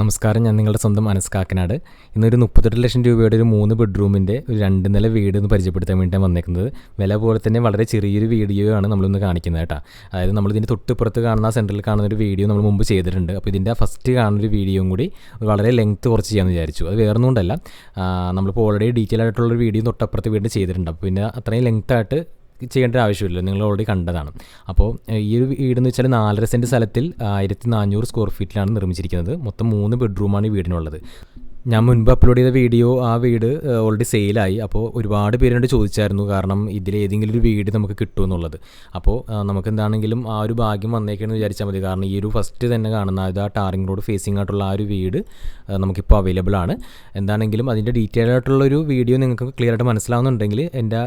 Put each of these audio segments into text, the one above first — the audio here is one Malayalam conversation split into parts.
നമസ്കാരം ഞാൻ നിങ്ങളുടെ സ്വന്തം അനസ്കാക്കനാട് ഇന്നൊരു മുപ്പത്തെട്ട് ലക്ഷം രൂപയുടെ ഒരു മൂന്ന് ബെഡ്റൂമിന്റെ ഒരു രണ്ട് നില വീട് എന്ന് പരിചയപ്പെടുത്താൻ വേണ്ടിയിട്ടാണ് വന്നേക്കുന്നത്. വില പോലെ തന്നെ വളരെ ചെറിയൊരു വീഡിയോ ആണ് നമ്മളിന്ന് കാണിക്കുന്നത് കേട്ടോ. അതായത് നമ്മൾ ഇതിന്റെ തൊട്ടിപ്പുറത്ത് കാണുന്ന സെന്ററിൽ കാണുന്ന ഒരു വീഡിയോ നമ്മൾ മുമ്പ് ചെയ്തിട്ടുണ്ട്. അപ്പോൾ ഇതിന്റെ ഫസ്റ്റ് കാണുന്ന ഒരു വീഡിയോയും കൂടി വളരെ ലെങ്ത്ത് കുറച്ച് ചെയ്യാമെന്ന് വിചാരിച്ചു. അത് വേറെ ഒന്നുകൊണ്ടല്ല നമ്മളിപ്പോൾ ഓൾറെഡി ഡീറ്റെയിൽ ആയിട്ടുള്ളൊരു വീഡിയോ തൊട്ടപ്പുറത്ത് വീണ്ടും ചെയ്തിട്ടുണ്ട്. അപ്പോൾ പിന്നെ അത്രയും ലെങ്ത് ആയിട്ട് ചെയ്യേണ്ട ആവശ്യമില്ല നിങ്ങൾ ഓൾറെഡി കണ്ടതാണ്. അപ്പോൾ ഈ ഒരു വീടെന്ന് വെച്ചാൽ നാലര സെന്റ് സ്ഥലത്തിൽ ആയിരത്തി നാനൂറ് സ്ക്വയർ ഫീറ്റിലാണ് നിർമ്മിച്ചിരിക്കുന്നത്. മൊത്തം മൂന്ന് ബെഡ്റൂമാണ് ഈ വീടിനുള്ളത്. ഞാൻ മുൻപ് അപ്ലോഡ് ചെയ്ത വീഡിയോ ആ വീട് ഓൾറെഡി സെയിലായി അപ്പോൾ ഒരുപാട് പേരോട് ചോദിച്ചായിരുന്നു കാരണം ഇതിൽ ഏതെങ്കിലും ഒരു വീട് നമുക്ക് കിട്ടുമെന്നുള്ളത് അപ്പോൾ നമുക്ക് എന്താണെങ്കിലും ആ ഒരു ഭാഗ്യം വന്നേക്കെന്ന് വിചാരിച്ചാൽ മതി. കാരണം ഈ ഒരു ഫസ്റ്റ് തന്നെ കാണുന്ന അതായത് ആ ടാറിംഗ് റോഡ് ഫേസിംഗ് ആയിട്ടുള്ള ആ ഒരു വീട് നമുക്കിപ്പോൾ അവൈലബിൾ ആണ്. എന്താണെങ്കിലും അതിന്റെ ഡീറ്റെയിൽ ആയിട്ടുള്ള ഒരു വീഡിയോ നിങ്ങൾക്ക് ക്ലിയർ ആയിട്ട് മനസ്സിലാവുന്നുണ്ടെങ്കിൽ എന്റെ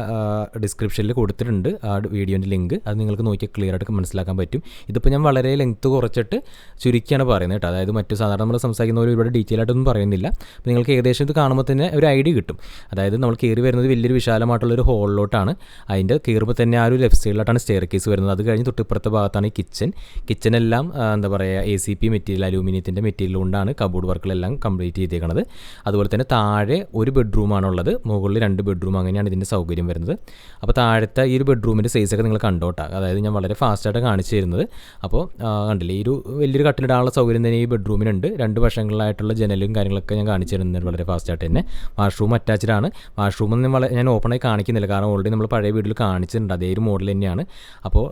ഡിസ്ക്രിപ്ഷനിൽ കൊടുത്തിട്ടുണ്ട് ആ വീഡിയോന്റെ ലിങ്ക് അത് നിങ്ങൾക്ക് നോക്കിയാൽ ക്ലിയർ ആയിട്ട് മനസ്സിലാക്കാൻ പറ്റും. ഇതിപ്പോൾ ഞാൻ വളരെ ലെങ്ത് കുറച്ചിട്ട് ചുരുക്കിയാണ് പറയുന്നത് കേട്ടോ. അതായത് മറ്റു സാധാരണ നമ്മൾ സംസാരിക്കുന്ന പോലെ ഒരുപാട് ഡീറ്റെയിൽ ആയിട്ടൊന്നും പറയുന്നില്ല. അപ്പോൾ നിങ്ങൾക്ക് ഏകദേശം ഇത് കാണുമ്പോൾ തന്നെ ഒരു ഐഡിയ കിട്ടും. അതായത് നമ്മൾ കയറി വരുന്നത് വലിയൊരു വിശാലമായിട്ടുള്ള ഒരു ഹോളിലോട്ടാണ്. അതിന്റെ കയറുമ്പോൾ തന്നെ ആ ഒരു ലെഫ്റ്റ് സൈഡിലോട്ടാണ് സ്റ്റെയർ കേസ് വരുന്നത്. അത് കഴിഞ്ഞ് തൊട്ടിപ്പുറത്തെ ഭാഗത്താണ് ഈ കിച്ചൺ കിച്ചണെല്ലാം എന്താ പറയുക എ സി പി മെറ്റീരിയൽ അലൂമിനിയത്തിന്റെ മെറ്റീരിയൽ കൊണ്ടാണ് കബോർഡ് വർക്കുകളെല്ലാം കംപ്ലീറ്റ് ചെയ്തേക്കുന്നത് അതുപോലെ തന്നെ താഴെ ഒരു ബെഡ്റൂമാണുള്ളത് മുകളിൽ രണ്ട് ബെഡ്റൂം അങ്ങനെയാണ് ഇതിന്റെ സൗകര്യം വരുന്നത്. അപ്പോൾ താഴത്തെ ഈ ഒരു ബെഡ്റൂമിന്റെ സൈസൊക്കെ നിങ്ങൾ കണ്ടോട്ടാ. അതായത് ഞാൻ വളരെ ഫാസ്റ്റായിട്ട് കാണിച്ചു തരുന്നത്. അപ്പോൾ കണ്ടില്ലേ ഈ ഒരു വലിയൊരു കട്ടിലിടാനുള്ള സൗകര്യം തന്നെ ഈ ബെഡ്റൂമിനുണ്ട് രണ്ട് വശങ്ങളിലായിട്ടുള്ള ജനലും കാര്യങ്ങളൊക്കെ ഞാൻ കാണിച്ചു തരുന്നുണ്ട് വളരെ ഫാസ്റ്റായിട്ട് തന്നെ. വാഷ്റൂം അറ്റാച്ച്ഡ് ആണ്. വാഷ്റൂം ഒന്നും വളരെ ഞാൻ ഓപ്പണായി കാണിക്കുന്നില്ല. കാരണം ഓൾറെഡി നമ്മൾ പഴയ വീട്ടിൽ കാണിച്ചിട്ടുണ്ട്. അതേ ഒരു മോഡൽ തന്നെയാണ്. അപ്പോൾ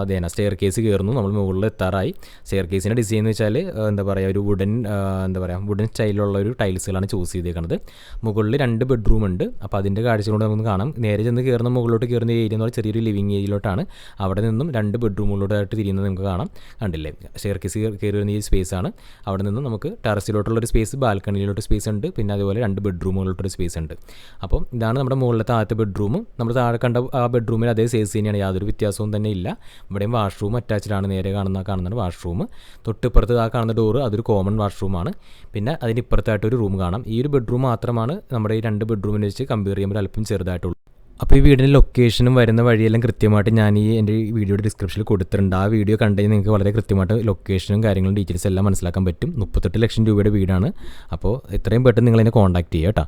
അതേന സ്റ്റെയർ കേസ് കയറുന്നു നമ്മൾ മുകളിൽ എത്താറായി. സ്റ്റെയർ കേസിന്റെ ഡിസൈൻ എന്ന് വെച്ചാൽ എന്താ പറയുക ഒരു വുഡൻ എന്താ പറയുക വുഡൻ സ്റ്റൈലുള്ള ഒരു ടൈൽസുകളാണ് ചൂസ് ചെയ്തേക്കുന്നത് മുകളിൽ രണ്ട് ബെഡ്റൂം ഉണ്ട്. അപ്പോൾ അതിന്റെ കാഴ്ചകളോട് നമുക്ക് കാണാം. നേരെ ചെന്ന് കയറുന്ന മുകളിലോട്ട് കയറുന്ന ഏരിയ എന്ന് പറഞ്ഞാൽ ചെറിയൊരു ലിവിങ് ഏരിയയിലോട്ടാണ് അവിടെ നിന്നും രണ്ട് ബെഡ്റൂമുകളിലോട്ടായിട്ട് തിരിയുന്നത് നമുക്ക് കാണാം. കണ്ടില്ലേ? സ്റ്റെയർ കേസ് കയറി വരുന്ന ഈ സ്പേസ് ആണ്. അവിടെ നിന്നും നമുക്ക് ടെറസിലോട്ടുള്ള ഒരു സ്പേസ് ബാൽക്കണിയിലോട്ട് സ്പേസ് ഉണ്ട്. പിന്നെ അതുപോലെ രണ്ട് ബെഡ്റൂമുകളിലോട്ടൊരു സ്പേസ് ഉണ്ട്. അപ്പോൾ ഇതാണ് നമ്മുടെ മുകളിലത്തെ ആദ്യത്തെ ബെഡ്റൂം നമ്മൾ താഴെ കണ്ട ആ ബെഡ്റൂമിൽ അതേ സൈസ് തന്നെയാണ്. യാതൊരു വ്യത്യാസവും തന്നെ ഇല്ല. ഇവിടെയും വാഷ്റൂം ആണ്. നേരെ കാണുന്ന കാണുന്ന വാഷ്റൂം തൊട്ടിപ്പുറത്ത് ആ കാണുന്ന ഡോറ് അതൊരു കോമൺ വാഷ്റൂമാണ് പിന്നെ അതിന് ഇപ്പുറത്തായിട്ട് ഒരു റൂം കാണാം. ഈ ഒരു ബെഡ്റൂം മാത്രമാണ് നമ്മുടെ ഈ രണ്ട് ബെഡ്റൂമിനെ വെച്ച് കമ്പയർ ചെയ്യുമ്പോൾ അല്പം ചെറുതായിട്ടുള്ളൂ. അപ്പോൾ ഈ വീടിന്റെ ലൊക്കേഷനും വരുന്ന വഴിയെല്ലാം കൃത്യമായിട്ട് ഞാൻ ഈ എന്റെ വീഡിയോയുടെ ഡിസ്ക്രിപ്ഷനിൽ കൊടുത്തിട്ടുണ്ട്. ആ വീഡിയോ കണ്ടു നിങ്ങൾക്ക് വളരെ കൃത്യമായിട്ട് ലൊക്കേഷനും കാര്യങ്ങളും ഡീറ്റെയിൽസ് എല്ലാം മനസ്സിലാക്കാൻ പറ്റും. മുപ്പത്തെട്ട് ലക്ഷം രൂപയുടെ വീടാണ്. അപ്പോൾ എത്രയും പെട്ടെന്ന് നിങ്ങൾ എന്നെ കോൺടാക്ട് ചെയ്യുക കേട്ടോ